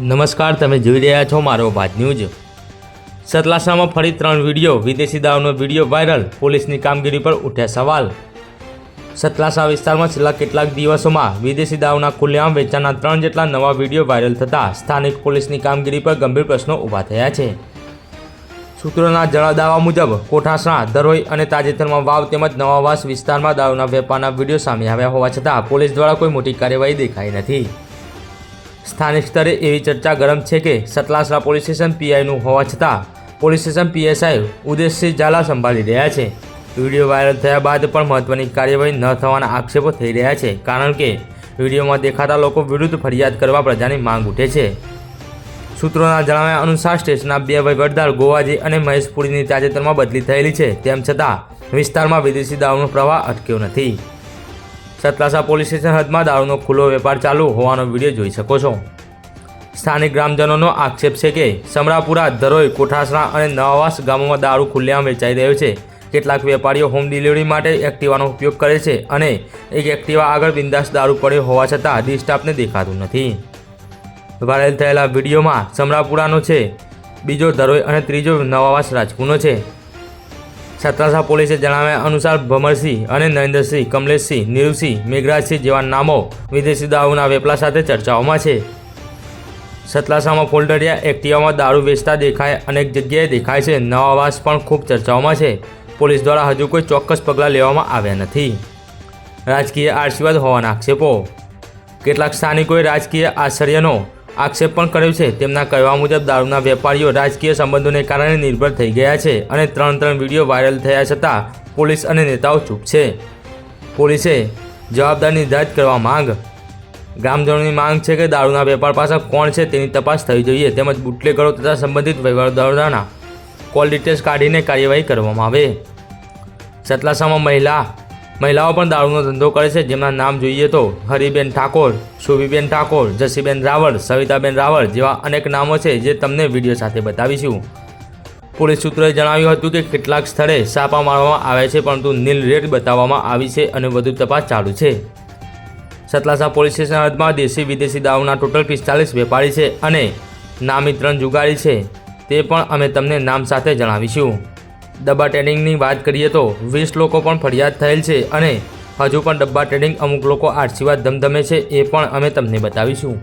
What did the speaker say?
નમસ્કાર, તમે જોઈ રહ્યા છો મારો ભાજ ન્યૂઝ. સતલાસામાં ફરી ત્રણ વીડિયો, વિદેશી દાવનો વીડિયો વાયરલ, પોલીસની કામગીરી પર ઉઠ્યા સવાલ. સતલાસા વિસ્તારમાં છેલ્લા કેટલાક દિવસોમાં વિદેશી દાવના ખુલ્લેઆમ વેચાણના ત્રણ જેટલા નવા વીડિયો વાયરલ થતાં સ્થાનિક પોલીસની કામગીરી પર ગંભીર પ્રશ્નો ઊભા થયા છે. સૂત્રોના જણાદાવા મુજબ, કોઠાસણા દરોઈ અને તાજેતરમાં વાવ તેમજ નવાવાસ વિસ્તારમાં દાવના વેપારના વીડિયો સામે આવ્યા હોવા છતાં પોલીસ દ્વારા કોઈ મોટી કાર્યવાહી દેખાઈ નથી. સ્થાનિક સ્તરે એવી ચર્ચા ગરમ છે કે સતલાસરા પોલીસ સ્ટેશન પીઆઈનું હોવા છતાં police station PSI Udeshsinh Zala સંભાળી રહ્યા છે. વીડિયો વાયરલ થયા બાદ પણ મહત્વની કાર્યવાહી ન થવાના આક્ષેપો થઈ રહ્યા છે, કારણ કે વિડીયોમાં દેખાતા લોકો વિરુદ્ધ ફરિયાદ કરવા પ્રજાની માંગ ઉઠે છે. સૂત્રોના જણાવ્યા અનુસાર સ્ટેશનના બે વહીવટદાર ગોવાજી અને મહેશપુરીની તાજેતરમાં બદલી થયેલી છે, તેમ છતાં વિસ્તારમાં વિદેશી દારૂનો પ્રવાહ અટક્યો નથી. સતલાસા પોલીસ સ્ટેશન હદમાં દારૂનો ખુલ્લો વેપાર ચાલુ હોવાનો વીડિયો જોઈ શકો છો. સ્થાનિક ગ્રામજનોનો આક્ષેપ છે કે સમરાપુરા, ધરોઈ, કોઠાસરા અને નવાવાસ ગામોમાં દારૂ ખુલ્લેઆમ વેચાઈ રહ્યો છે. કેટલાક વેપારીઓ હોમ ડિલિવરી માટે એક્ટિવાનો ઉપયોગ કરે છે અને એક એક્ટિવા આગળ બિંદાસ દારૂ પડ્યો હોવા છતાં ડી સ્ટાફને દેખાતું નથી. વાયરલ થયેલા વિડીયોમાં સમરાપુરાનો છે, બીજો ધરોઈ અને ત્રીજો નવાવાસ રાજપુરનો છે. સતલાસા પોલીસે જણાવ્યા અનુસાર ભમરસિંહ અને નરેન્દ્રસિંહ, કમલેશસિંહ, નીરુસિંહ, મેઘરાજસિંહ જેવા નામો વિદેશી દારૂના વેપલા સાથે ચર્ચાઓમાં છે. સતલાસામાં ફોલ્ડરિયા એક્ટિવામાં દારૂ વેચતા દેખાય અનેક જગ્યાએ દેખાય છે. નવાવાસ પણ ખૂબ ચર્ચાઓમાં છે. પોલીસ દ્વારા હજુ કોઈ ચોક્કસ પગલાં લેવામાં આવ્યા નથી. રાજકીય આશીર્વાદ હોવાના આક્ષેપો. કેટલાક સ્થાનિકોએ રાજકીય આશ્ચર્યનો આક્ષેપ પણ કર્યો છે. તેમના કહેવા મુજબ, દારૂના વેપારીઓ રાજકીય સંબંધોને કારણે નિર્ભર થઈ ગયા છે અને ત્રણ ત્રણ વીડિયો વાયરલ થયા છતાં પોલીસ અને નેતાઓ ચૂપ છે. પોલીસે જવાબદાર નિર્ધારિત કરવા માંગ. ગ્રામજનોની માંગ છે કે દારૂના વેપાર પાછળ કોણ છે તેની તપાસ થવી જોઈએ તેમજ બુટલેગરો તથા સંબંધિત વહીવટદારોના કોલ ડિટેલ્સ કાઢીને કાર્યવાહી કરવામાં આવે. સતલાસામાં મહિલા મહિલાઓ પણ દારૂનો ધંધો કરે છે, જેમના નામ જોઈએ તો હરિબેન ઠાકોર, શુભીબેન ઠાકોર, જસીબેન રાવળ, સવિતાબેન રાવળ જેવા અનેક નામો છે, જે તમને વીડિયો સાથે બતાવીશું. પોલીસ સૂત્રોએ જણાવ્યું હતું કે કેટલાક સ્થળે છાપા મારવામાં આવ્યા છે, પરંતુ નીલ રેડ બતાવવામાં આવી છે અને વધુ તપાસ ચાલુ છે. સતલાસા પોલીસ સ્ટેશન હદમાં દેશી વિદેશી દારૂના ટોટલ પિસ્તાલીસ વેપારી છે અને નામી ત્રણ જુગારી છે, તે પણ અમે તમને નામ સાથે જણાવીશું. ડબ્બા ટ્રેડિંગની વાત કરીએ તો વીસ લોકો પણ ફરિયાદ થયેલ છે અને હજુ પણ ડબ્બા ટ્રેડિંગ અમુક લોકો આશીર્વાદ ધમધમે છે એ પણ અમે તમને બતાવીશું.